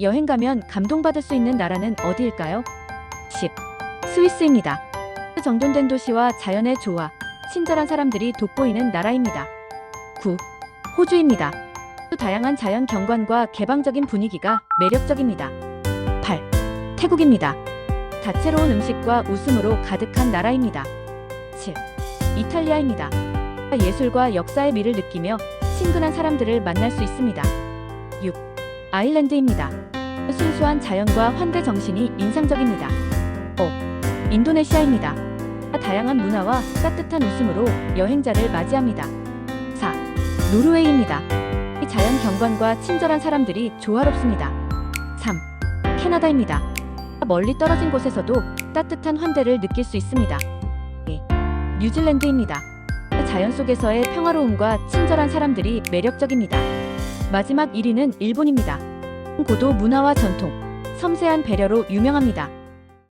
여행 가면 감동받을 수 있는 나라는 어디일까요? 10. 스위스입니다. 정돈된 도시와 자연의 조화, 친절한 사람들이 돋보이는 나라입니다. 9. 호주입니다. 다양한 자연 경관과 개방적인 분위기가 매력적입니다. 8. 태국입니다. 다채로운 음식과 웃음으로 가득한 나라입니다. 7. 이탈리아입니다. 예술과 역사의 미를 느끼며 친근한 사람들을 만날 수 있습니다. 6. 아일랜드입니다. 순수한 자연과 환대 정신이 인상적입니다. 5. 인도네시아입니다. 다양한 문화와 따뜻한 웃음으로 여행자를 맞이합니다. 4. 노르웨이입니다. 자연 경관과 친절한 사람들이 조화롭습니다. 3. 캐나다입니다. 멀리 떨어진 곳에서도 따뜻한 환대를 느낄 수 있습니다. 4. 뉴질랜드입니다. 자연 속에서의 평화로움과 친절한 사람들이 매력적입니다. 마지막 1위는 일본입니다. 고도 문화와 전통, 섬세한 배려로 유명합니다.